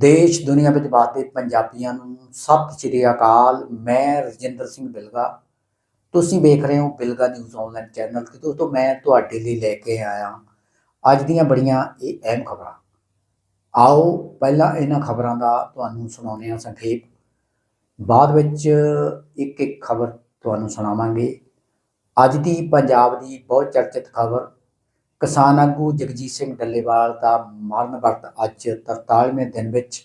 ਦੇਸ਼, ਦੁਨੀਆ ਵਿੱਚ ਵਸਦੇ ਪੰਜਾਬੀਆਂ ਨੂੰ ਸਤਿ ਸ਼੍ਰੀ ਅਕਾਲ। ਮੈਂ ਰਜਿੰਦਰ ਸਿੰਘ ਬਿਲਗਾ। ਤੁਸੀਂ ਵੇਖ ਰਹੇ ਹੋ ਬਿਲਗਾ ਨਿਊਜ਼ ਆਨਲਾਈਨ ਚੈਨਲ ਤੇ। ਦੋਸਤੋ, ਮੈਂ ਤੁਹਾਡੇ ਲਈ ਲੈ ਕੇ ਆਇਆ ਅੱਜ ਦੀਆਂ ਬੜੀਆਂ ਇਹ ਅਹਿਮ ਖਬਰਾਂ। ਆਓ, ਪਹਿਲਾਂ ਇਹਨਾਂ ਖਬਰਾਂ ਦਾ ਤੁਹਾਨੂੰ ਸੁਣਾਉਂਦੇ ਹਾਂ ਸੰਖੇਪ। ਬਾਅਦ ਵਿੱਚ ਇੱਕ ਇੱਕ ਖਬਰ ਤੁਹਾਨੂੰ ਸੁਣਾਵਾਂਗੇ। ਅੱਜ ਦੀ ਪੰਜਾਬ ਦੀ ਬਹੁਤ ਚਰਚਿਤ ਖਬਰ ਕਿਸਾਨ ਆਗੂ ਜਗਜੀਤ ਸਿੰਘ ਡੱਲੇਵਾਲ ਦਾ ਮਰਨ ਵਰਤ ਅੱਜ 43ਵੇਂ ਦਿਨ ਵਿੱਚ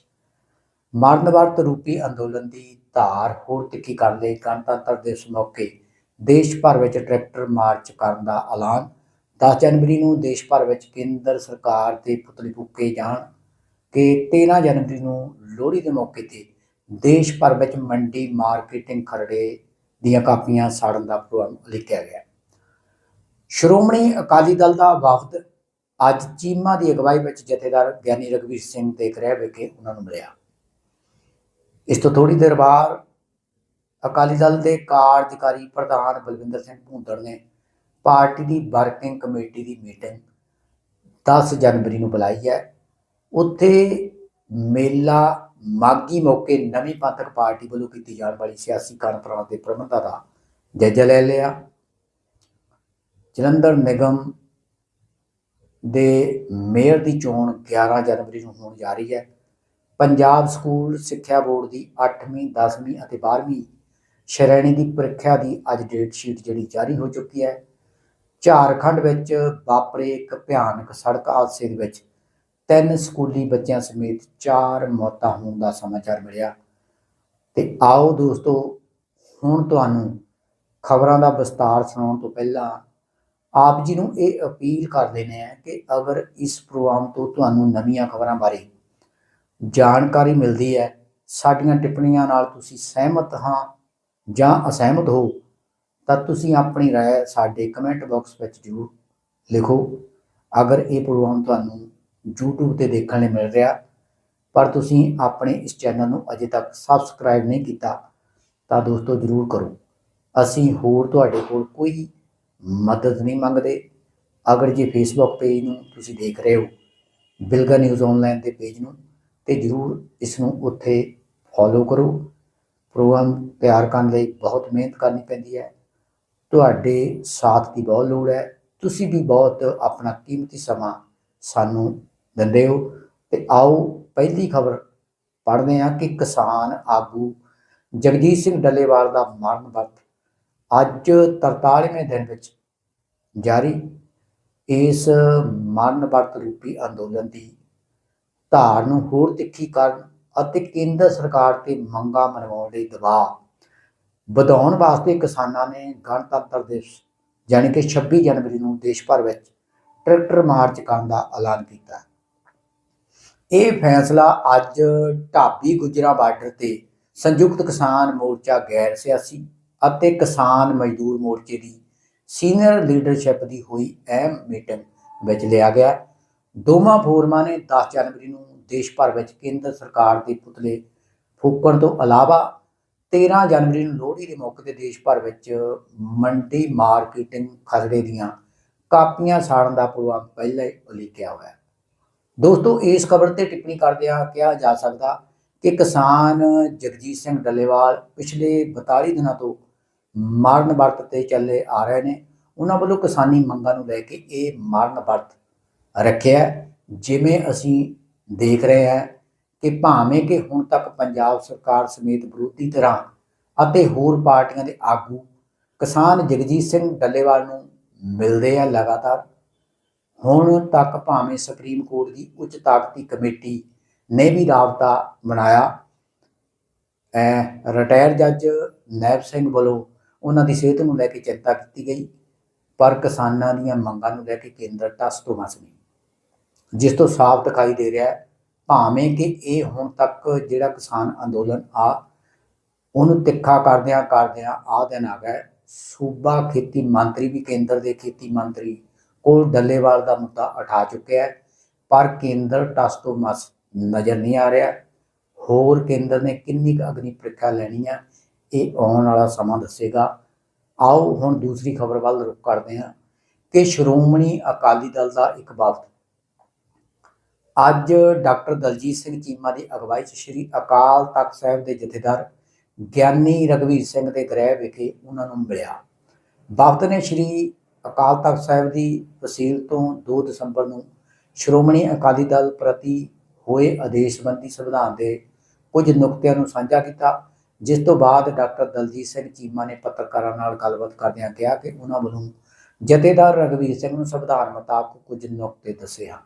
ਮਰਨ ਵਰਤ ਰੂਪੀ ਅੰਦੋਲਨ ਦੀ ਧਾਰ ਹੋਰ ਤਿੱਖੀ ਕਰਨ ਲਈ। ਗਣਤੰਤਰ ਦਿਵਸ ਮੌਕੇ ਦੇਸ਼ ਭਰ ਵਿੱਚ ਟਰੈਕਟਰ ਮਾਰਚ ਕਰਨ ਦਾ ਐਲਾਨ। 10 ਜਨਵਰੀ ਨੂੰ ਦੇਸ਼ ਭਰ ਵਿੱਚ ਕੇਂਦਰ ਸਰਕਾਰ ਦੇ ਪੁਤਲੇ ਫੂਕੇ ਜਾਣ ਕਿ 13 ਜਨਵਰੀ ਨੂੰ ਲੋਹੜੀ ਦੇ ਮੌਕੇ ਤੇ ਦੇਸ਼ ਭਰ ਵਿੱਚ ਮੰਡੀ ਮਾਰਕੀਟਿੰਗ ਖਰੜੇ ਦੀਆਂ ਕਾਪੀਆਂ ਸਾੜਨ ਦਾ ਪ੍ਰੋਗਰਾਮ ਲਿਖਿਆ ਗਿਆ। ਸ਼੍ਰੋਮਣੀ ਅਕਾਲੀ ਦਲ ਦਾ ਵਫਦ ਅੱਜ ਚੀਮਾ ਦੀ ਅਗਵਾਈ ਵਿੱਚ ਜਥੇਦਾਰ ਗਿਆਨੀ ਰਗਵੀਰ ਸਿੰਘ ਦੇ ਗ੍ਰਹਿ ਵਿਖੇ ਉਹਨਾਂ ਨੂੰ ਮਿਲਿਆ। ਇਸ ਤੋਂ ਥੋੜੀ ਦੇਰ ਬਾਅਦ ਅਕਾਲੀ ਦਲ ਦੇ ਕਾਰਜਕਾਰੀ ਪ੍ਰਧਾਨ ਬਲਵਿੰਦਰ ਸਿੰਘ ਭੂੰਦੜ ਨੇ ਪਾਰਟੀ ਦੀ ਵਰਕਿੰਗ ਕਮੇਟੀ ਦੀ ਮੀਟਿੰਗ 10 ਜਨਵਰੀ ਨੂੰ ਬੁਲਾਈ ਹੈ। ਉੱਥੇ ਮੇਲਾ ਮਾਗੀ ਮੌਕੇ ਨਵੀਂ ਪੰਥਕ ਪਾਰਟੀ ਵੱਲੋਂ ਕੀਤੀ ਜਾਣ ਵਾਲੀ ਸਿਆਸੀ ਕਾਨਫਰੰਸ ਦੇ ਪ੍ਰਬੰਧਾਂ ਦਾ ਜਾਇਜ਼ਾ ਲੈ ਲਿਆ। ਜਲੰਧਰ ਨਿਗਮ ਦੇ ਮੇਅਰ ਦੀ ਚੋਣ 11 ਜਨਵਰੀ ਨੂੰ ਹੋਣ ਜਾ ਰਹੀ ਹੈ। ਪੰਜਾਬ ਸਕੂਲ ਸਿੱਖਿਆ ਬੋਰਡ ਦੀ 8ਵੀਂ 10ਵੀਂ ਅਤੇ 12ਵੀਂ ਸ਼੍ਰੇਣੀ ਦੀ ਪ੍ਰੀਖਿਆ ਦੀ ਅੱਜ ਡੇਟ ਸ਼ੀਟ ਜਿਹੜੀ ਜਾਰੀ ਹੋ ਚੁੱਕੀ ਹੈ। ਝਾਰਖੰਡ ਵਿੱਚ ਵਾਪਰੇ ਇੱਕ ਭਿਆਨਕ ਸੜਕ ਹਾਦਸੇ ਦੇ ਵਿੱਚ ਤਿੰਨ ਸਕੂਲੀ ਬੱਚਿਆਂ ਸਮੇਤ ਚਾਰ ਮੌਤਾਂ ਹੋਣ ਦਾ ਸਮਾਚਾਰ ਮਿਲਿਆ। ਤੇ ਆਓ ਦੋਸਤੋ, ਹੁਣ ਤੁਹਾਨੂੰ ਖਬਰਾਂ ਦਾ ਵਿਸਤਾਰ ਸੁਣਾਉਣ ਤੋਂ ਪਹਿਲਾਂ ਆਪ ਜੀ ਨੂੰ ਇਹ ਅਪੀਲ ਕਰ ਲੈਨੇ ਆ ਕਿ ਅਗਰ ਇਸ ਪ੍ਰੋਗਰਾਮ ਤੋਂ ਤੁਹਾਨੂੰ ਨਵੀਆਂ ਖਬਰਾਂ ਬਾਰੇ ਜਾਣਕਾਰੀ ਮਿਲਦੀ ਹੈ ਸਾਡੀਆਂ ਟਿੱਪਣੀਆਂ ਨਾਲ ਤੁਸੀਂ ਸਹਿਮਤ ਹਾਂ ਜਾਂ ਅਸਹਿਮਤ ਹੋ ਤਾਂ ਤੁਸੀਂ ਆਪਣੀ رائے ਸਾਡੇ ਕਮੈਂਟ ਬਾਕਸ ਵਿੱਚ ਜ਼ਰੂਰ ਲਿਖੋ ਅਗਰ ਇਹ ਪ੍ਰੋਗਰਾਮ ਤੁਹਾਨੂੰ YouTube ਤੇ ਦੇਖਣ ਲਈ ਮਿਲ ਰਿਹਾ ਪਰ ਤੁਸੀਂ ਆਪਣੇ ਇਸ ਚੈਨਲ ਨੂੰ ਅਜੇ ਤੱਕ ਸਬਸਕ੍ਰਾਈਬ ਨਹੀਂ ਕੀਤਾ ਤਾਂ ਦੋਸਤੋ ਜ਼ਰੂਰ ਕਰੋ ਅਸੀਂ ਹੋਰ ਤੁਹਾਡੇ ਕੋਲ ਕੋਈ ਮਦਦ ਨਹੀਂ ਮੰਗਦੇ। ਅਗਰ ਜੇ ਫੇਸਬੁੱਕ ਪੇਜ ਨੂੰ ਤੁਸੀਂ ਦੇਖ ਰਹੇ ਹੋ, ਬਿਲਗਾ ਨਿਊਜ਼ ਆਨਲਾਈਨ ਦੇ ਪੇਜ ਨੂੰ, ਤੇ ਜਰੂਰ ਇਸ ਨੂੰ ਉੱਥੇ ਫੋਲੋ ਕਰੋ। ਪ੍ਰੋਗਰਾਮ ਤਿਆਰ ਕਰਨ ਲਈ ਬਹੁਤ ਮਿਹਨਤ ਕਰਨੀ ਪੈਂਦੀ ਹੈ। ਤੁਹਾਡੇ ਸਾਥ ਦੀ ਬਹੁਤ ਲੋੜ ਹੈ। ਤੁਸੀਂ ਵੀ ਬਹੁਤ ਆਪਣਾ ਕੀਮਤੀ ਸਮਾਂ ਸਾਨੂੰ ਦਿੰਦੇ ਹੋ। ਤੇ ਆਓ, ਪਹਿਲੀ ਖਬਰ ਪੜ੍ਹਦੇ ਹਾਂ ਕਿ ਕਿਸਾਨ ਆਗੂ ਜਗਜੀਤ ਸਿੰਘ ਡੱਲੇਵਾਲ ਦਾ ਮਰਨ ਵਰਤ ਅੱਜ 43ਵੇਂ ਦਿਨ ਵਿੱਚ ਜਾਰੀ ਇਸ ਮਰਨ ਵਰਤ ਰੂਪੀ ਅੰਦੋਲਨ ਦੀ ਧਾਰ ਨੂੰ ਹੋਰ ਤਿੱਖੀ ਕਰਨ ਅਤੇ ਕੇਂਦਰ ਸਰਕਾਰ ਤੇ ਮੰਗਾਂ ਮਨਵਾਉਣ ਲਈ ਦਬਾਅ ਵਧਾਉਣ ਵਾਸਤੇ ਕਿਸਾਨਾਂ ਨੇ ਗਣਤੰਤਰ ਦਿਵਸ ਯਾਨੀ ਕਿ 26 ਜਨਵਰੀ ਨੂੰ ਦੇਸ਼ ਭਰ ਵਿੱਚ ਟਰੈਕਟਰ ਮਾਰਚ ਕਰਨ ਦਾ ਐਲਾਨ ਕੀਤਾ। ਇਹ ਫੈਸਲਾ ਅੱਜ ਢਾਬੀ ਗੁਜਰਾ ਬਾਰਡਰ ਤੇ ਸੰਯੁਕਤ ਕਿਸਾਨ ਮੋਰਚਾ ਗੈਰ ਸਿਆਸੀ ਅਤੇ ਕਿਸਾਨ ਮਜ਼ਦੂਰ ਮੋਰਚੇ ਦੀ ਸੀਨੀਅਰ ਲੀਡਰਸ਼ਿਪ ਦੀ ਹੋਈ ਅਹਿਮ ਮੀਟਿੰਗ ਵਿੱਚ ਲਿਆ ਗਿਆ। ਦੋਵਾਂ ਫੋਰਮਾਂ ਨੇ 10 ਜਨਵਰੀ ਨੂੰ ਦੇਸ਼ ਭਰ ਵਿੱਚ ਕੇਂਦਰ ਸਰਕਾਰ ਦੇ ਪੁਤਲੇ ਫੂਕਣ ਤੋਂ ਇਲਾਵਾ 13 ਜਨਵਰੀ ਨੂੰ ਲੋਹੜੀ ਦੇ ਮੌਕੇ ਤੇ ਦੇਸ਼ ਭਰ ਵਿੱਚ ਮੰਡੀ ਮਾਰਕੀਟਿੰਗ ਖਸੜੇ ਦੀਆਂ ਕਾਪੀਆਂ ਸਾੜਨ ਦਾ ਪ੍ਰੋਗਰਾਮ ਪਹਿਲਾਂ ਹੀ ਉਲੀਕਿਆ ਹੋਇਆ ਹੈ। ਦੋਸਤੋ, ਇਸ ਖਬਰ ਤੇ ਟਿੱਪਣੀ ਕਰਦਿਆਂ ਕਿਹਾ ਜਾ ਸਕਦਾ ਕਿ ਕਿਸਾਨ ਜਗਜੀਤ ਸਿੰਘ ਡੱਲੇਵਾਲ ਪਿਛਲੇ 42 ਦਿਨਾਂ ਤੋਂ ਮਾਰਨ ਵਰਤ ਤੇ ਚੱਲੇ ਆ ਰਹੇ ਨੇ। ਉਹਨਾਂ ਵੱਲੋਂ ਕਿਸਾਨੀ ਮੰਗਾਂ ਨੂੰ ਲੈ ਕੇ ਇਹ ਮਾਰਨ ਵਰਤ ਰੱਖਿਆ ਜਿਵੇਂ ਅਸੀਂ ਦੇਖ ਰਹੇ ਹਾਂ ਕਿ ਭਾਵੇਂ ਕਿ ਹੁਣ ਤੱਕ ਪੰਜਾਬ ਸਰਕਾਰ ਸਮੇਤ ਵਿਰੋਧੀ ਧਿਰਾਂ ਅਤੇ ਹੋਰ ਪਾਰਟੀਆਂ ਦੇ ਆਗੂ ਕਿਸਾਨ ਜਗਜੀਤ ਸਿੰਘ ਡੱਲੇਵਾਲ ਨੂੰ ਮਿਲਦੇ ਆ ਲਗਾਤਾਰ। ਹੁਣ ਤੱਕ ਭਾਵੇਂ ਸੁਪਰੀਮ ਕੋਰਟ ਦੀ ਉੱਚ ਤਾਕਤੀ ਕਮੇਟੀ ਨੇ ਵੀ ਰਾਬਤਾ ਬਣਾਇਆ ਰਿਟਾਇਰ ਜੱਜ ਨੈਬ ਸਿੰਘ ਵੱਲੋਂ ਉਹਨਾਂ ਦੀ ਸਿਹਤ ਨੂੰ ਲੈ ਕੇ ਚਿੰਤਾ ਕੀਤੀ ਗਈ, ਪਰ ਕਿਸਾਨਾਂ ਦੀਆਂ ਮੰਗਾਂ ਨੂੰ ਲੈ ਕੇ ਕੇਂਦਰ ਟਸ ਤੋਂ ਮਸ ਨਹੀਂ ਜਿਸ ਤੋਂ ਸਾਫ਼ ਦਿਖਾਈ ਦੇ ਰਿਹਾ ਹੈ, ਭਾਵੇਂ ਕਿ ਇਹ ਹੁਣ ਤੱਕ ਜਿਹੜਾ ਕਿਸਾਨ ਅੰਦੋਲਨ ਆ, ਉਹਨੂੰ ਤਿੱਖਾ ਕਰਦਿਆਂ ਕਰਦਿਆਂ ਆ ਦਿਨ ਆ ਗਿਆ ਸੂਬਾ ਖੇਤੀ ਮੰਤਰੀ ਵੀ ਕੇਂਦਰ ਦੇ ਖੇਤੀ ਮੰਤਰੀ ਕੋਲ ਡੱਲੇਵਾਲ ਦਾ ਮੁੱਦਾ ਉਠਾ ਚੁੱਕਿਆ ਹੈ, ਪਰ ਕੇਂਦਰ ਟਸ ਤੋਂ ਮਸ ਨਜ਼ਰ ਨਹੀਂ ਆ ਰਿਹਾ। ਹੋਰ ਕੇਂਦਰ ਨੇ ਕਿੰਨੀ ਕੁ ਅਗਨੀ ਪ੍ਰੀਖਿਆ ਲੈਣੀ ਆ ਇਹ ਆਉਣ ਵਾਲਾ ਸਮਾਂ ਦੱਸੇਗਾ। ਆਓ ਹੁਣ ਦੂਸਰੀ ਖਬਰ ਵੱਲ ਰੁਖ ਕਰਦੇ ਹਾਂ ਕਿ ਸ਼੍ਰੋਮਣੀ ਅਕਾਲੀ ਦਲ ਦਾ ਇੱਕ ਵਫਦ ਅੱਜ ਡਾਕਟਰ ਦਲਜੀਤ ਸਿੰਘ ਚੀਮਾ ਦੀ ਅਗਵਾਈ 'ਚ ਸ੍ਰੀ ਅਕਾਲ ਤਖਤ ਸਾਹਿਬ ਦੇ ਜਥੇਦਾਰ ਗਿਆਨੀ ਰਗਵੀਰ ਸਿੰਘ ਦੇ ਗ੍ਰਹਿ ਵਿਖੇ ਉਹਨਾਂ ਨੂੰ ਮਿਲਿਆ। ਵਫਦ ਨੇ ਸ੍ਰੀ ਅਕਾਲ ਤਖਤ ਸਾਹਿਬ ਦੀ ਵਸੀਲ ਤੋਂ 2 ਦਸੰਬਰ ਨੂੰ ਸ਼੍ਰੋਮਣੀ ਅਕਾਲੀ ਦਲ ਪ੍ਰਤੀ ਹੋਏ ਆਦੇਸ਼ਬੰਦੀ ਸੰਵਿਧਾਨ ਦੇ ਕੁਝ ਨੁਕਤਿਆਂ ਨੂੰ ਸਾਂਝਾ ਕੀਤਾ ਜਿਸ ਤੋਂ ਬਾਅਦ ਡਾਕਟਰ ਦਲਜੀਤ ਸਿੰਘ ਚੀਮਾ ਨੇ ਪੱਤਰਕਾਰਾਂ ਨਾਲ ਗੱਲਬਾਤ ਕਰਦਿਆਂ ਕਿਹਾ ਕਿ ਉਹਨਾਂ ਵੱਲੋਂ ਜਥੇਦਾਰ ਰਗਵੀਰ ਸਿੰਘ ਨੂੰ ਸੰਵਿਧਾਨ ਮੁਤਾਬਕ ਕੁਝ ਨੁਕਤੇ ਦੱਸੇ ਹਨ।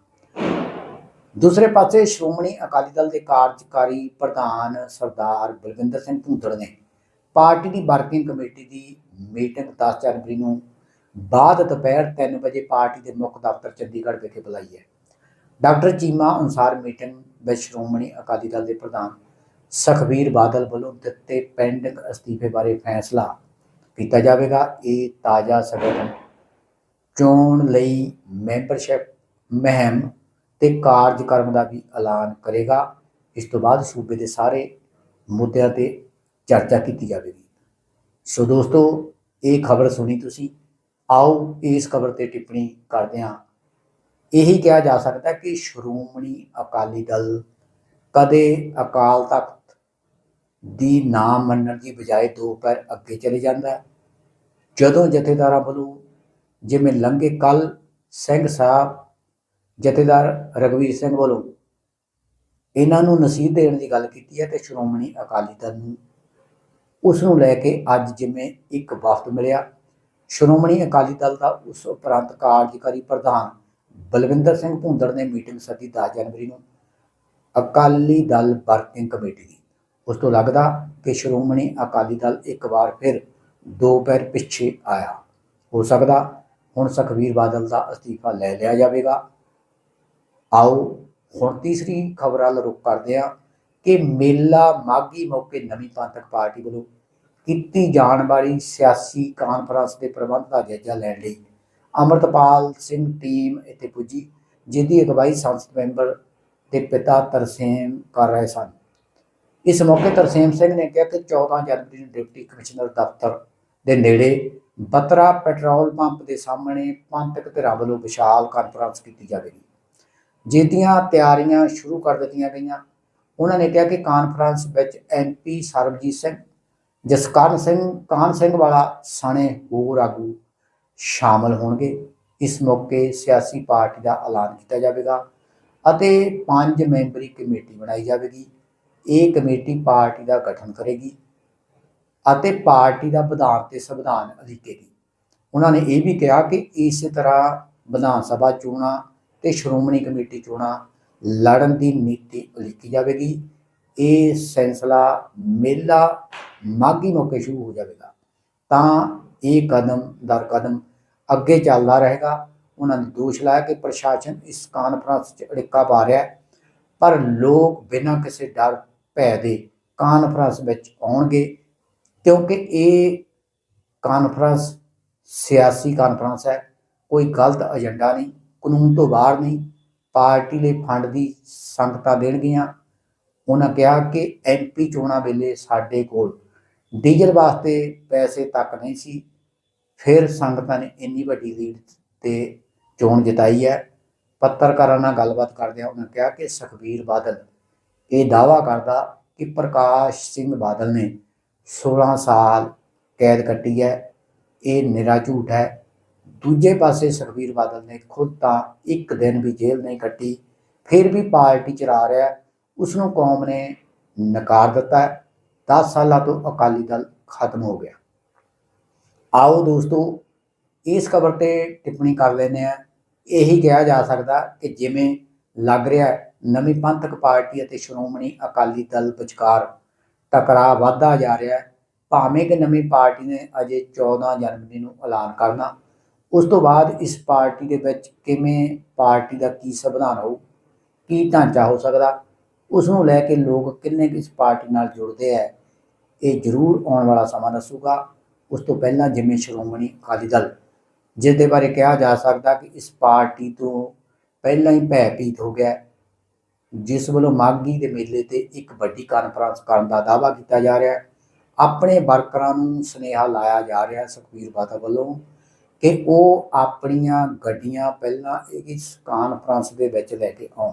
ਦੂਸਰੇ ਪਾਸੇ ਸ਼੍ਰੋਮਣੀ ਅਕਾਲੀ ਦਲ ਦੇ ਕਾਰਜਕਾਰੀ ਪ੍ਰਧਾਨ ਸਰਦਾਰ ਬਲਵਿੰਦਰ ਸਿੰਘ ਭੂੰਦੜ ਨੇ ਪਾਰਟੀ ਦੀ ਵਰਕਿੰਗ ਕਮੇਟੀ ਦੀ ਮੀਟਿੰਗ 10 ਜਨਵਰੀ ਨੂੰ ਬਾਅਦ ਦੁਪਹਿਰ 3 ਵਜੇ ਪਾਰਟੀ ਦੇ ਮੁੱਖ ਦਫ਼ਤਰ ਚੰਡੀਗੜ੍ਹ ਵਿਖੇ ਬੁਲਾਈ ਹੈ। ਡਾਕਟਰ ਚੀਮਾ ਅਨੁਸਾਰ ਮੀਟਿੰਗ ਵਿੱਚ ਸ਼੍ਰੋਮਣੀ ਅਕਾਲੀ ਦਲ ਦੇ ਪ੍ਰਧਾਨ ਸੁਖਬੀਰ ਬਾਦਲ ਵੱਲੋਂ ਦਿੱਤੇ ਪੈਂਡਿੰਗ ਅਸਤੀਫੇ ਬਾਰੇ ਫੈਸਲਾ ਕੀਤਾ ਜਾਵੇਗਾ। ਇਹ ਤਾਜ਼ਾ ਸੰਗਠਨ ਚੋਣ ਲਈ ਮੈਂਬਰਸ਼ਿਪ ਮਹਿਮ ਤੇ ਕਾਰਜਕਰਮ ਦਾ ਵੀ ਐਲਾਨ ਕਰੇਗਾ। ਇਸ ਤੋਂ ਬਾਅਦ ਸੂਬੇ ਦੇ ਸਾਰੇ ਮੁੱਦਿਆਂ ਤੇ ਚਰਚਾ ਕੀਤੀ ਜਾਵੇਗੀ। ਸੋ ਦੋਸਤੋ, ਇਹ ਖਬਰ ਸੁਣੀ ਤੁਸੀਂ। ਆਓ ਇਸ ਖਬਰ ਤੇ ਟਿੱਪਣੀ ਕਰਦੇ ਹਾਂ। ਇਹੀ ਕਿਹਾ ਜਾ ਸਕਦਾ ਕਿ ਸ਼੍ਰੋਮਣੀ ਅਕਾਲੀ ਦਲ ਕਦੇ ਅਕਾਲ ਤਖਤ ਦੀ ਨਾ ਮੰਨਣ ਦੀ ਬਜਾਏ ਦੋ ਪੈਰ ਅੱਗੇ ਚਲੇ ਜਾਂਦਾ ਹੈ। ਜਦੋਂ ਜਥੇਦਾਰਾਂ ਵੱਲੋਂ ਜਿਵੇਂ ਲੰਘੇ ਕੱਲ ਸਿੰਘ ਸਾਹਿਬ, ਜਥੇਦਾਰ ਰਗਵੀਰ ਸਿੰਘ ਵੱਲੋਂ ਇਹਨਾਂ ਨੂੰ ਨਸੀਹਤ ਦੇਣ ਦੀ ਗੱਲ ਕੀਤੀ ਹੈ ਤੇ ਸ਼੍ਰੋਮਣੀ ਅਕਾਲੀ ਦਲ ਨੂੰ ਉਸ ਨੂੰ ਲੈ ਕੇ ਅੱਜ ਜਿਵੇਂ ਇੱਕ ਵਫਦ ਮਿਲਿਆ। ਸ਼੍ਰੋਮਣੀ ਅਕਾਲੀ ਦਲ ਦਾ ਉਸ ਉਪਰੰਤ ਕਾਰਜਕਾਰੀ ਪ੍ਰਧਾਨ ਬਲਵਿੰਦਰ ਸਿੰਘ ਭੁੰਦੜ ਨੇ ਮੀਟਿੰਗ ਸੱਦੀ 10 ਜਨਵਰੀ ਨੂੰ। ਅਕਾਲੀ ਦਲ ਵਰਕਿੰਗ ਕਮੇਟੀ ਦੀ ਉਸ ਤੋਂ ਲੱਗਦਾ ਕਿ ਸ਼੍ਰੋਮਣੀ ਅਕਾਲੀ ਦਲ ਇੱਕ ਵਾਰ ਫਿਰ ਦੋ ਪੈਰ ਪਿੱਛੇ ਆਇਆ। ਹੋ ਸਕਦਾ ਹੁਣ ਸੁਖਬੀਰ ਬਾਦਲ ਦਾ ਅਸਤੀਫਾ ਲੈ ਲਿਆ ਜਾਵੇਗਾ। ਆਓ ਹੁਣ ਤੀਸਰੀ ਖਬਰ ਵੱਲ ਰੁਕ ਕਰਦੇ ਹਾਂ ਕਿ ਮੇਲਾ ਮਾਗੀ ਮੌਕੇ ਨਵੀਂ ਪੰਥਕ ਪਾਰਟੀ ਵੱਲੋਂ ਕੀਤੀ ਜਾਣ ਵਾਲੀ ਸਿਆਸੀ ਕਾਨਫਰੰਸ ਦੇ ਪ੍ਰਬੰਧ ਦਾ ਜਾਇਜ਼ਾ ਲੈਣ ਲਈ ਅਮਰਤਪਾਲ ਸਿੰਘ ਟੀਮ ਇੱਥੇ ਪੁੱਜੀ ਜਿਹਦੀ ਅਗਵਾਈ ਸੰਸਦ ਮੈਂਬਰ ਦੇ ਪਿਤਾ ਤਰਸੇਮ ਕਰ ਰਹੇ ਸਨ। ਇਸ ਮੌਕੇ ਤਰਸੇਮ ਸਿੰਘ ਨੇ ਕਿਹਾ ਕਿ 14 ਜਨਵਰੀ ਨੂੰ ਡਿਪਟੀ ਕਮਿਸ਼ਨਰ ਦਫ਼ਤਰ ਦੇ ਨੇੜੇ ਬਤਰਾ ਪੈਟਰੋਲ ਪੰਪ ਦੇ ਸਾਹਮਣੇ ਪੰਥਕ ਧਿਰਾਂ ਵੱਲੋਂ ਵਿਸ਼ਾਲ ਕਾਨਫਰੰਸ ਕੀਤੀ ਜਾਵੇਗੀ। ਜਿਹਦੀਆਂ ਤਿਆਰੀਆਂ ਸ਼ੁਰੂ ਕਰ ਦਿੱਤੀਆਂ ਗਈਆਂ। ਉਹਨਾਂ ਨੇ ਕਿਹਾ ਕਿ ਕਾਨਫਰੰਸ ਵਿੱਚ ਐਮਪੀ ਸਰਬਜੀਤ ਸਿੰਘ, ਜਸਕਰਨ ਸਿੰਘ ਕਾਨ ਸਿੰਘ ਵਾਲਾ ਸਣੇ ਹੋਰ ਆਗੂ ਸ਼ਾਮਲ ਹੋਣਗੇ। ਇਸ ਮੌਕੇ ਸਿਆਸੀ ਪਾਰਟੀ ਦਾ ਐਲਾਨ ਕੀਤਾ ਜਾਵੇਗਾ ਅਤੇ ਪੰਜ ਮੈਂਬਰੀ ਕਮੇਟੀ ਬਣਾਈ ਜਾਵੇਗੀ। ਇਹ ਕਮੇਟੀ ਪਾਰਟੀ ਦਾ ਗਠਨ ਕਰੇਗੀ ਅਤੇ ਪਾਰਟੀ ਦਾ ਵਿਧਾਨ ਤੇ ਸੰਵਿਧਾਨ ਅਲੀਕੇਗੀ ਉਹਨਾਂ ਨੇ ਇਹ ਵੀ ਕਿਹਾ ਕਿ ਇਸੇ ਤਰ੍ਹਾਂ ਵਿਧਾਨ ਸਭਾ ਚੋਣਾਂ ਤੇ ਸ਼੍ਰੋਮਣੀ ਕਮੇਟੀ ਚੋਣਾਂ ਲੜਨ ਦੀ ਨੀਤੀ ਉਲੀਕੀ ਜਾਵੇਗੀ। ਇਹ ਸਿਲਸਿਲਾ ਮੇਲਾ ਮਾਗੀ ਮੌਕੇ ਸ਼ੁਰੂ ਹੋ ਜਾਵੇਗਾ। ਤਾਂ ਇਹ ਕਦਮ ਦਰ ਕਦਮ ਅੱਗੇ ਚੱਲਦਾ ਰਹੇਗਾ। ਉਹਨਾਂ ਨੇ ਦੋਸ਼ ਲਾਇਆ ਕਿ ਪ੍ਰਸ਼ਾਸਨ ਇਸ ਕਾਨਫਰੰਸ 'ਚ ਅੜਿੱਕਾ ਪਾ ਰਿਹਾ ਹੈ। ਪਰ ਲੋਕ ਬਿਨਾਂ ਕਿਸੇ ਡਰ ਭੈ ਦੇ ਕਾਨਫਰੰਸ ਵਿੱਚ ਆਉਣਗੇ, ਕਿਉਂਕਿ ਇਹ ਕਾਨਫਰੰਸ ਸਿਆਸੀ ਕਾਨਫਰੰਸ ਹੈ, ਕੋਈ ਗਲਤ ਏਜੰਡਾ ਨਹੀਂ, ਕਾਨੂੰਨ ਤੋਂ ਬਾਹਰ ਨਹੀਂ, ਪਾਰਟੀ ਲਈ ਫੰਡ ਦੀ ਸੰਗਤਾਂ ਦੇਣਗੀਆਂ। ਉਹਨਾਂ ਕਿਹਾ ਕਿ ਐਮਪੀ ਚੋਣਾਂ ਵੇਲੇ ਸਾਡੇ ਕੋਲ ਡੀਜ਼ਲ ਵਾਸਤੇ ਪੈਸੇ ਤੱਕ ਨਹੀਂ ਸੀ, ਫਿਰ ਸੰਗਤਾਂ ਨੇ ਇੰਨੀ ਵੱਡੀ ਲੀਡ ਤੇ ਚੋਣ ਜਿਤਾਈ ਹੈ। ਪੱਤਰਕਾਰਾਂ ਨਾਲ ਗੱਲਬਾਤ ਕਰਦਿਆਂ ਉਹਨਾਂ ਕਿਹਾ ਕਿ ਸੁਖਬੀਰ ਬਾਦਲ ਇਹ ਦਾਵਾ ਕਰਦਾ ਕਿ ਪ੍ਰਕਾਸ਼ ਸਿੰਘ ਬਾਦਲ ਨੇ 16 ਸਾਲ ਕੈਦ ਕੱਟੀ ਹੈ, ਇਹ ਨਿਰਾ ਝੂਠ ਹੈ। ਦੂਜੇ ਪਾਸੇ ਸੁਖਬੀਰ ਬਾਦਲ ਨੇ ਖੁਦ ਤਾਂ ਇੱਕ ਦਿਨ ਵੀ ਜੇਲ੍ਹ ਨਹੀਂ ਕੱਟੀ, ਫਿਰ ਵੀ ਪਾਰਟੀ ਚਲਾ ਰਿਹਾ ਹੈ। ਉਸ ਨੂੰ ਕੌਮ ਨੇ ਨਕਾਰ ਦਿੱਤਾ ਹੈ। 10 ਸਾਲਾਂ ਤੋਂ ਅਕਾਲੀ ਦਲ ਖਤਮ ਹੋ ਗਿਆ। ਆਓ ਦੋਸਤੋ, ਇਸ ਖਬਰ ਤੇ ਟਿੱਪਣੀ ਕਰ ਲੈਂਦੇ ਆ ਇਹੀ ਕਿਹਾ ਜਾ ਸਕਦਾ ਕਿ ਜਿਵੇਂ ਲੱਗ ਰਿਹਾ ਨਵੀਂ ਪੰਥਕ ਪਾਰਟੀ ਅਤੇ ਸ਼੍ਰੋਮਣੀ ਅਕਾਲੀ ਦਲ ਵਿਚਕਾਰ ਟਕਰਾਅ ਵਧਦਾ ਜਾ ਰਿਹਾ ਹੈ। ਭਾਵੇਂ ਕਿ ਨਵੀਂ ਪਾਰਟੀ ਨੇ ਅਜੇ 14 ਜਨਵਰੀ ਨੂੰ ਐਲਾਨ ਕਰਨਾ, ਉਸ ਤੋਂ ਬਾਅਦ ਇਸ ਪਾਰਟੀ ਦੇ ਵਿੱਚ ਕਿਵੇਂ ਪਾਰਟੀ ਦਾ ਕੀ ਸੰਵਿਧਾਨ ਹੋਊ, ਕੀ ਢਾਂਚਾ ਹੋ ਸਕਦਾ, ਉਸ ਨੂੰ ਲੈ ਕੇ ਲੋਕ ਕਿੰਨੇ ਕੁ ਇਸ ਪਾਰਟੀ ਨਾਲ ਜੁੜਦੇ ਹੈ, ਇਹ ਜ਼ਰੂਰ ਆਉਣ ਵਾਲਾ ਸਮਾਂ ਦੱਸੂਗਾ। ਉਸ ਤੋਂ ਪਹਿਲਾਂ ਜਿਵੇਂ ਸ਼੍ਰੋਮਣੀ ਅਕਾਲੀ ਦਲ ਜਿਸ ਦੇ ਬਾਰੇ ਕਿਹਾ ਜਾ ਸਕਦਾ ਕਿ ਇਸ ਪਾਰਟੀ ਤੋਂ ਪਹਿਲਾਂ ਹੀ ਭੈਭੀਤ ਹੋ ਗਿਆ ਜਿਸ ਵੱਲੋਂ ਮਾਗੀ ਦੇ ਮੇਲੇ ਤੇ ਇੱਕ ਵੱਡੀ ਕਾਨਫਰੰਸ ਕਰਨ ਦਾ ਦਾਅਵਾ ਕੀਤਾ ਜਾ ਰਿਹਾ ਹੈ। ਆਪਣੇ ਵਰਕਰਾਂ ਨੂੰ ਸੁਨੇਹਾ ਲਾਇਆ ਜਾ ਰਿਹਾ ਹੈ ਸੁਖਬੀਰ ਬਾਦਲ ਵੱਲੋਂ ਕਿ ਉਹ ਆਪਣੀਆਂ ਗੱਡੀਆਂ ਪਹਿਲਾਂ ਇਸ ਕਾਨਫਰੰਸ ਦੇ ਵਿੱਚ ਲੈ ਕੇ ਆਉਣ।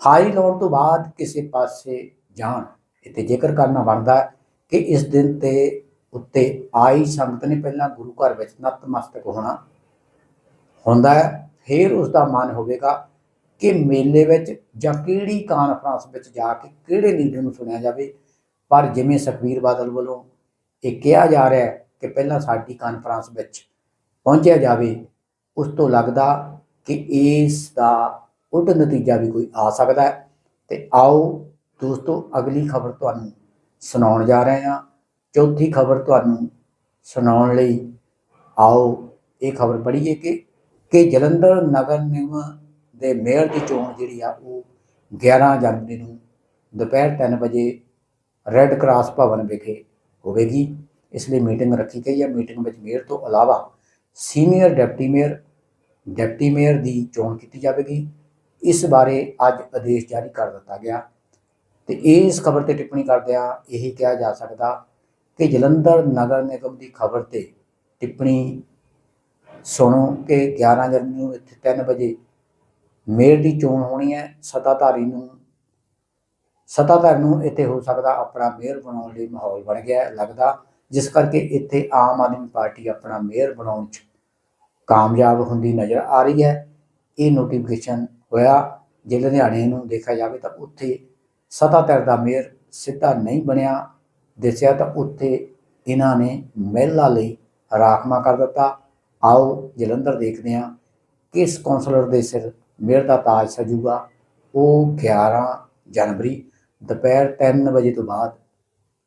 ਹਾਈ ਲਾਉਣ ਤੋਂ ਬਾਅਦ ਕਿਸੇ ਪਾਸੇ ਜਾਣ, ਇੱਥੇ ਜ਼ਿਕਰ ਕਰਨਾ ਬਣਦਾ ਹੈ ਕਿ ਇਸ ਦਿਨ ਤੇ ਉੱਤੇ ਆਈ ਸੰਗਤ ਨੇ ਪਹਿਲਾਂ ਗੁਰੂ ਘਰ ਵਿੱਚ ਨਤਮਸਤਕ ਹੋਣਾ ਹੁੰਦਾ ਹੈ। ਫਿਰ ਉਸ ਦਾ ਮਨ ਹੋਵੇਗਾ ਕਿ ਮੇਲੇ ਵਿੱਚ ਜਾਂ ਕਿਹੜੀ ਕਾਨਫਰੰਸ ਵਿੱਚ ਜਾ ਕੇ ਕਿਹੜੇ ਲੀਡਰ ਨੂੰ ਸੁਣਿਆ ਜਾਵੇ। ਪਰ ਜਿਵੇਂ ਸੁਖਬੀਰ ਬਾਦਲ ਵੱਲੋਂ ਇਹ ਕਿਹਾ ਜਾ ਰਿਹਾ ਹੈ ਕਿ ਪਹਿਲਾਂ ਸਾਡੀ ਕਾਨਫਰੰਸ ਵਿੱਚ ਪਹੁੰਚਿਆ ਜਾਵੇ, ਉਸ ਤੋਂ ਲੱਗਦਾ ਕਿ ਇਸ ਦਾ ਉਲਟ ਨਤੀਜਾ ਵੀ ਕੋਈ ਆ ਸਕਦਾ ਹੈ। ਤੇ ਆਓ ਦੋਸਤੋ, ਅਗਲੀ ਖਬਰ ਤੁਹਾਨੂੰ ਸੁਣਾਉਣ ਜਾ ਰਹੇ ਹਾਂ। ਚੌਥੀ ਖਬਰ ਤੁਹਾਨੂੰ ਸੁਣਾਉਣ ਲਈ ਆਓ, ਇਹ ਖਬਰ ਪੜ੍ਹੀਏ ਕਿ ਕਿ ਜਲੰਧਰ ਨਗਰ ਨਿਗਮ ਦੇ ਮੇਅਰ ਦੀ ਚੋਣ ਜਿਹੜੀ ਆ ਉਹ 11 ਜਨਵਰੀ ਨੂੰ ਦੁਪਹਿਰ 3 ਵਜੇ ਰੈੱਡ ਕਰਾਸ ਭਵਨ ਵਿਖੇ ਹੋਵੇਗੀ। ਇਸ ਲਈ ਮੀਟਿੰਗ ਰੱਖੀ ਗਈ ਹੈ ਮੀਟਿੰਗ ਵਿੱਚ ਮੇਅਰ ਤੋਂ ਇਲਾਵਾ senior deputy mayor deputy mayor ਦੀ ਚੋਣ ਕੀਤੀ ਜਾਵੇਗੀ। ਇਸ ਬਾਰੇ ਅੱਜ ਆਦੇਸ਼ ਜਾਰੀ ਕਰ ਦਿੱਤਾ ਗਿਆ। ਤੇ ਇਸ ਖਬਰ ਤੇ ਟਿੱਪਣੀ ਕਰਦਿਆਂ ਇਹੀ ਕਿਹਾ ਜਾ ਸਕਦਾ ਕਿ ਜਲੰਧਰ ਨਗਰ ਨਿਗਮ ਦੀ ਖਬਰ ਤੇ ਟਿੱਪਣੀ ਸੁਣੋ ਕਿ 11 ਜਨਵਰੀ ਨੂੰ ਇੱਥੇ 3 ਵਜੇ ਮੇਅਰ ਦੀ ਚੋਣ ਹੋਣੀ ਹੈ, ਸੱਤਾਧਾਰੀ ਨੂੰ। ਸੱਤਾਧਾਰ ਨੂੰ ਇੱਥੇ ਹੋ ਸਕਦਾ ਆਪਣਾ ਮੇਅਰ ਬਣਾਉਣ ਲਈ ਮਾਹੌਲ ਬਣ ਗਿਆ ਹੈ, ਲੱਗਦਾ, ਜਿਸ ਕਰਕੇ ਇੱਥੇ ਆਮ ਆਦਮੀ ਪਾਰਟੀ ਆਪਣਾ ਮੇਅਰ ਬਣਾਉਣ 'ਚ ਕਾਮਯਾਬ ਹੁੰਦੀ ਨਜ਼ਰ ਆ ਰਹੀ ਹੈ। ਇਹ ਨੋਟੀਫਿਕੇਸ਼ਨ ਹੋਇਆ, ਜੇ ਲੁਧਿਆਣੇ ਨੂੰ ਦੇਖਿਆ ਜਾਵੇ ਤਾਂ ਉੱਥੇ ਸੱਤਾਧਾਰ ਦਾ ਮੇਅਰ ਸਿੱਧਾ ਨਹੀਂ ਬਣਿਆ। ਦੱਸਿਆ ਤਾਂ ਉੱਥੇ ਇਹਨਾਂ ਨੇ ਮਹਿਲਾ ਲਈ ਰਾਖਮਾ ਕਰ ਦਿੱਤਾ। ਆਓ ਜਲੰਧਰ ਦੇਖਦੇ ਹਾਂ, ਕਿਸ ਕੌਂਸਲਰ ਦੇ ਸਿਰ ਮੇਅਰ ਦਾ ਤਾਜ ਸਜੂਗਾ। ਉਹ 11 ਜਨਵਰੀ ਦੁਪਹਿਰ 3 ਵਜੇ ਤੋਂ ਬਾਅਦ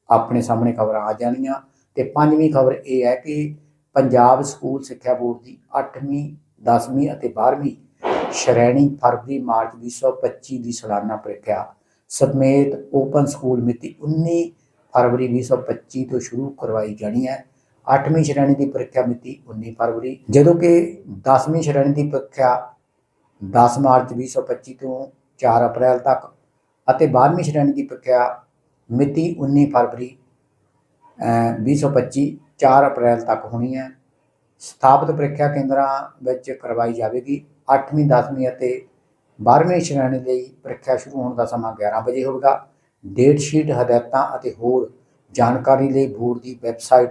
ਆਪਣੇ ਸਾਹਮਣੇ ਖਬਰਾਂ ਆ ਜਾਣੀਆਂ ਤੇ ਪੰਜਵੀਂ ਖਬਰ ਇਹ ਹੈ ਕਿ ਪੰਜਾਬ ਸਕੂਲ ਸਿੱਖਿਆ ਬੋਰਡ ਦੀ 8ਵੀਂ 10ਵੀਂ ਅਤੇ 12ਵੀਂ ਸ਼੍ਰੇਣੀ ਫਰਵਰੀ, ਮਾਰਚ 2025 ਦੀ ਸਾਲਾਨਾ ਪ੍ਰੀਖਿਆ ਸਮੇਤ ਓਪਨ ਸਕੂਲ ਮਿਤੀ 19 ਫਰਵਰੀ 2025 ਤੋਂ ਸ਼ੁਰੂ ਕਰਵਾਈ ਜਾਣੀ ਹੈ। 8ਵੀਂ ਸ਼੍ਰੇਣੀ ਦੀ ਪ੍ਰੀਖਿਆ ਮਿਤੀ 19 ਫਰਵਰੀ, ਜਦੋਂ ਕਿ 10ਵੀਂ ਸ਼੍ਰੇਣੀ ਦੀ ਪ੍ਰੀਖਿਆ 10 ਮਾਰਚ 2025 ਤੋਂ 4 ਅਪ੍ਰੈਲ ਤੱਕ ਅਤੇ 12ਵੀਂ ਸ਼੍ਰੇਣੀ ਦੀ ਪ੍ਰੀਖਿਆ ਮਿਤੀ 19 ਫਰਵਰੀ, ਅਹ 2025 4 ਅਪ੍ਰੈਲ ਤੱਕ ਹੋਣੀ ਹੈ। ਸਥਾਪਿਤ ਪ੍ਰੀਖਿਆ ਕੇਂਦਰਾਂ ਵਿੱਚ ਕਰਵਾਈ ਜਾਵੇਗੀ। 8ਵੀਂ 10ਵੀਂ ਅਤੇ 12ਵੀਂ ਸ਼੍ਰੇਣੀ ਲਈ ਪ੍ਰੀਖਿਆ ਸ਼ੁਰੂ ਹੋਣ ਦਾ ਸਮਾਂ 11 ਵਜੇ ਹੋਵੇਗਾ। ਡੇਟ ਸ਼ੀਟ, ਹਦਾਇਤਾਂ ਅਤੇ ਹੋਰ ਜਾਣਕਾਰੀ ਲਈ ਬੋਰਡ ਦੀ ਵੈਬਸਾਈਟ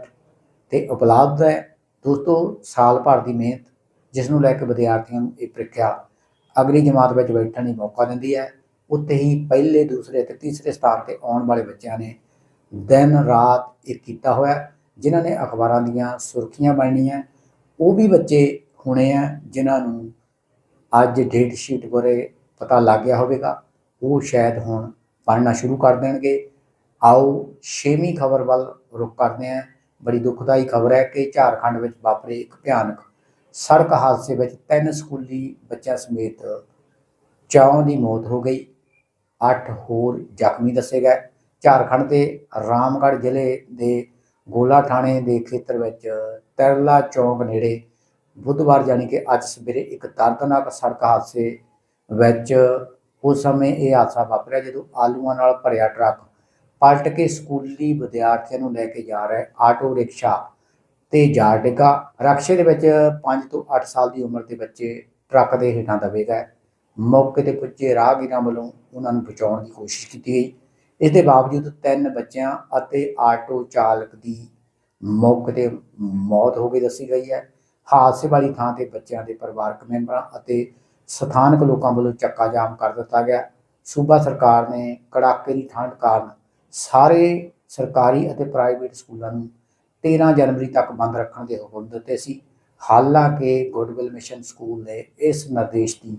ਤੇ ਉਪਲਬਧ ਹੈ। ਦੋਸਤੋ, ਸਾਲ ਭਰ ਦੀ ਮਿਹਨਤ, ਜਿਸ ਨੂੰ ਲੈ ਕੇ ਵਿਦਿਆਰਥੀਆਂ ਨੂੰ ਇਹ ਪ੍ਰੀਖਿਆ ਅਗਲੀ ਜਮਾਤ ਵਿੱਚ ਬੈਠਣ ਲਈ ਮੌਕਾ ਦਿੰਦੀ ਹੈ। ਉੱਥੇ ਹੀ ਪਹਿਲੇ, ਦੂਸਰੇ ਅਤੇ ਤੀਸਰੇ ਸਥਾਨ ਤੇ ਆਉਣ ਵਾਲੇ ਬੱਚਿਆਂ ਨੇ ਦਿਨ ਰਾਤ ਇਹ ਕੀਤਾ ਹੋਇਆ ਜਿਨ੍ਹਾਂ ਨੇ ਅਖਬਾਰਾਂ ਦੀਆਂ ਸੁਰਖੀਆਂ ਬਣਨੀਆਂ ਉਹ ਵੀ ਬੱਚੇ ਹੋਣੇ ਆ ਜਿਨ੍ਹਾਂ ਨੂੰ ਅੱਜ ਡੇਟ ਸ਼ੀਟ ਬਾਰੇ ਪਤਾ ਲੱਗ ਗਿਆ ਹੋਵੇਗਾ। ਉਹ ਸ਼ਾਇਦ ਹੁਣ ਪੜ੍ਹਨਾ ਸ਼ੁਰੂ ਕਰ ਦੇਣਗੇ। ਆਓ ਛੇਵੀਂ ਖਬਰ ਵੱਲ ਰੁਕ ਕਰਦੇ ਹਾਂ। ਬੜੀ ਦੁਖਦਾਈ ਖਬਰ ਹੈ ਕਿ ਝਾਰਖੰਡ ਵਿੱਚ ਵਾਪਰੇ ਇੱਕ ਭਿਆਨਕ ਸੜਕ ਹਾਦਸੇ ਵਿੱਚ ਤਿੰਨ ਸਕੂਲੀ ਬੱਚਿਆਂ ਸਮੇਤ ਚੌਂ ਦੀ ਮੌਤ ਹੋ ਗਈ। ਅੱਠ ਹੋਰ ਜ਼ਖਮੀ ਦੱਸੇ ਗਏ। ਝਾਰਖੰਡ ਦੇ ਰਾਮਗੜ੍ਹ ਜ਼ਿਲ੍ਹੇ ਦੇ ਗੋਲਾ ਥਾਣੇ ਦੇ ਖੇਤਰ ਵਿੱਚ ਤਰਲਾ ਚੌਂਕ ਨੇੜੇ ਬੁੱਧਵਾਰ ਯਾਨੀ ਕਿ ਅੱਜ ਸਵੇਰੇ ਇੱਕ ਦਰਦਨਾਕ ਸੜਕ ਹਾਦਸੇ ਵਿੱਚ ਉਸ ਸਮੇਂ ਇਹ ਹਾਦਸਾ ਵਾਪਰਿਆ ਜਦੋਂ ਆਲੂਆਂ ਨਾਲ ਭਰਿਆ ਟਰੱਕ ਪਲਟ ਕੇ ਸਕੂਲੀ ਵਿਦਿਆਰਥੀਆਂ ਨੂੰ ਲੈ ਕੇ ਜਾ ਰਿਹਾ ਆਟੋ ਰਿਕਸ਼ਾ ਤੇ ਜਾ ਡਿੱਗਾ। ਰਕਸ਼ੇ ਦੇ ਵਿੱਚ 5 ਤੋਂ 8 ਸਾਲ ਦੀ ਉਮਰ ਦੇ ਬੱਚੇ ਟਰੱਕ ਦੇ ਹੇਠਾਂ ਦਬੇ ਗਏ ਮੌਕੇ ਤੇ ਪੁੱਜੇ ਰਾਹਗੀਰਾਂ ਵੱਲੋਂ ਉਹਨਾਂ ਨੂੰ ਬਚਾਉਣ ਦੀ ਕੋਸ਼ਿਸ਼ ਕੀਤੀ ਗਈ। ਇਸ ਦੇ ਬਾਵਜੂਦ ਤਿੰਨ ਬੱਚਿਆਂ ਅਤੇ ਆਟੋ ਚਾਲਕ ਦੀ ਮੌਕੇ ਤੇ ਮੌਤ ਹੋ ਗਈ ਦੱਸੀ ਗਈ ਹੈ। ਹਾਦਸੇ ਵਾਲੀ ਥਾਂ ਤੇ ਬੱਚਿਆਂ ਦੇ ਪਰਿਵਾਰਕ ਮੈਂਬਰਾਂ ਅਤੇ ਸਥਾਨਕ ਲੋਕਾਂ ਵੱਲੋਂ ਚੱਕਾ ਜਾਮ ਕਰ ਦਿੱਤਾ ਗਿਆ। ਸੂਬਾ ਸਰਕਾਰ ਨੇ ਕੜਾਕੇ ਦੀ ਠੰਡ ਕਾਰਨ ਸਾਰੇ ਸਰਕਾਰੀ ਅਤੇ ਪ੍ਰਾਈਵੇਟ ਸਕੂਲਾਂ ਨੂੰ 13 ਜਨਵਰੀ ਤੱਕ ਬੰਦ ਰੱਖਣ ਦੇ ਹੁਕਮ ਦਿੱਤੇ ਸੀ। ਹਾਲਾਂਕਿ ਗੁੱਡਵਿਲ ਮਿਸ਼ਨ ਸਕੂਲ ਨੇ ਇਸ ਨਿਰਦੇਸ਼ ਦੀ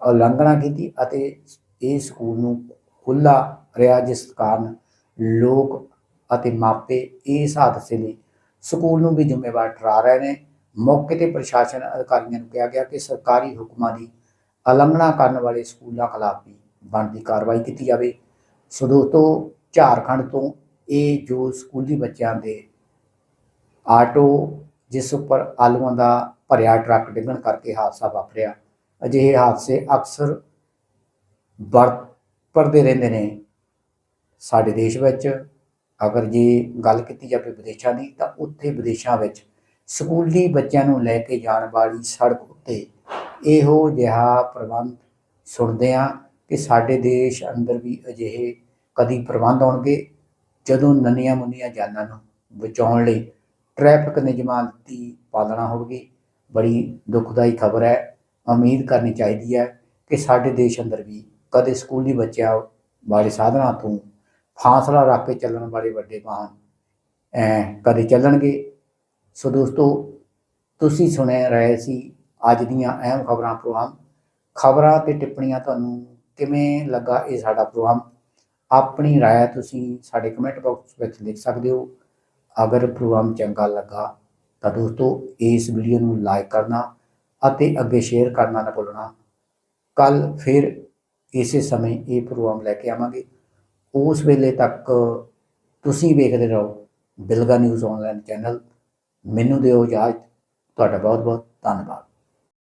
ਉਲੰਘਣਾ ਕੀਤੀ ਅਤੇ ਇਹ ਸਕੂਲ ਨੂੰ ਖੁੱਲਾ ਰਿਹਾ, ਜਿਸ ਕਾਰਨ ਲੋਕ ਅਤੇ ਮਾਪੇ ਇਸ ਹਾਦਸੇ ਲਈ ਸਕੂਲ ਨੂੰ ਵੀ ਜ਼ਿੰਮੇਵਾਰ ਠਹਿਰਾ ਰਹੇ ਨੇ। ਮੌਕੇ ਤੇ ਪ੍ਰਸ਼ਾਸਨ ਅਧਿਕਾਰੀਆਂ ਨੂੰ ਕਿਹਾ ਗਿਆ ਕਿ ਸਰਕਾਰੀ ਹੁਕਮਾਂ ਦੀ ਉਲੰਘਣਾ ਕਰਨ ਵਾਲੇ ਸਕੂਲਾਂ ਖਿਲਾਫ ਵੀ ਬਣਦੀ ਕਾਰਵਾਈ ਕੀਤੀ ਜਾਵੇ। ਸੋ ਦੋਸਤੋ, ਝਾਰਖੰਡ ਤੋਂ ਇਹ ਜੋ ਸਕੂਲੀ ਬੱਚਿਆਂ ਦੇ ਆਟੋ ਜਿਸ ਉੱਪਰ ਆਲੂਆਂ ਦਾ ਭਰਿਆ ਟਰੱਕ ਡਿੱਗਣ ਕਰਕੇ ਹਾਦਸਾ ਵਾਪਰਿਆ। ਅਜਿਹੇ ਹਾਦਸੇ ਅਕਸਰ ਵਰਤਦੇ ਰਹਿੰਦੇ ਨੇ ਸਾਡੇ ਦੇਸ਼ ਵਿੱਚ। ਅਗਰ ਜੇ ਗੱਲ ਕੀਤੀ ਜਾਵੇ ਵਿਦੇਸ਼ਾਂ ਦੀ, ਤਾਂ ਉੱਥੇ ਵਿਦੇਸ਼ਾਂ ਵਿੱਚ ਸਕੂਲੀ ਬੱਚਿਆਂ ਨੂੰ ਲੈ ਕੇ ਜਾਣ ਵਾਲੀ ਸੜਕ ਉੱਤੇ ਇਹੋ ਜਿਹਾ ਪ੍ਰਬੰਧ ਸੁਣਦੇ ਆ ਕਿ ਸਾਡੇ ਦੇਸ਼ ਅੰਦਰ ਵੀ ਅਜਿਹੇ ਕਦੀ ਪ੍ਰਬੰਧ ਆਉਣਗੇ, ਜਦੋਂ ਨੰਨੀਆਂ ਮੁੰਨੀਆਂ ਜਾਨਾਂ ਨੂੰ ਬਚਾਉਣ ਲਈ ਟ੍ਰੈਫਿਕ ਨਿਯਮਾਂ ਦੀ ਪਾਲਣਾ ਹੋਵੇਗੀ ਬੜੀ ਦੁਖਦਾਈ ਖਬਰ ਹੈ ਉਮੀਦ ਕਰਨੀ ਚਾਹੀਦੀ ਹੈ ਕਿ ਸਾਡੇ ਦੇਸ਼ ਅੰਦਰ ਵੀ ਕਦੇ ਸਕੂਲੀ ਬੱਚਿਆਂ ਵਾਲੇ ਸਾਧਨਾਂ ਤੋਂ ਫਾਸਲਾ ਰੱਖ ਕੇ ਚੱਲਣ ਵਾਲੇ ਵੱਡੇ ਵਾਹਨ ਐ ਕਦੇ ਚੱਲਣਗੇ ਸੋ ਦੋਸਤੋ ਤੁਸੀਂ ਸੁਣੇ ਰਹੇ ਸੀ ਅੱਜ ਦੀਆਂ ਅਹਿਮ ਖਬਰਾਂ ਪ੍ਰੋਗਰਾਮ ਖਬਰਾਂ ਤੇ ਟਿੱਪਣੀਆਂ ਤੁਹਾਨੂੰ ਕਿਵੇਂ ਲੱਗਾ ਇਹ ਸਾਡਾ ਪ੍ਰੋਗਰਾਮ ਆਪਣੀ رائے ਤੁਸੀਂ ਸਾਡੇ ਕਮੈਂਟ ਬਾਕਸ ਵਿੱਚ ਲਿਖ ਸਕਦੇ ਹੋ ਅਗਰ ਪ੍ਰੋਗਰਾਮ ਚੰਗਾ ਲੱਗਾ ਤਾਂ ਦੋਸਤੋ, ਇਸ ਵੀਡੀਓ ਨੂੰ ਲਾਈਕ ਕਰਨਾ ਅਤੇ ਅੱਗੇ ਸ਼ੇਅਰ ਕਰਨਾ ਨਾ ਭੁੱਲਣਾ। ਕੱਲ ਫਿਰ ਇਸੇ ਸਮੇਂ ਇਹ ਪ੍ਰੋਗਰਾਮ ਲੈ ਕੇ ਆਵਾਂਗੇ। ਉਸ ਵੇਲੇ ਤੱਕ ਤੁਸੀਂ ਵੇਖਦੇ ਰਹੋ ਬਿਲਗਾ ਨਿਊਜ਼ ਆਨਲਾਈਨ ਚੈਨਲ ਮੈਨੂੰ ਦਿਓ ਇਜਾਜ਼ਤ। ਤੁਹਾਡਾ ਬਹੁਤ ਬਹੁਤ ਧੰਨਵਾਦ।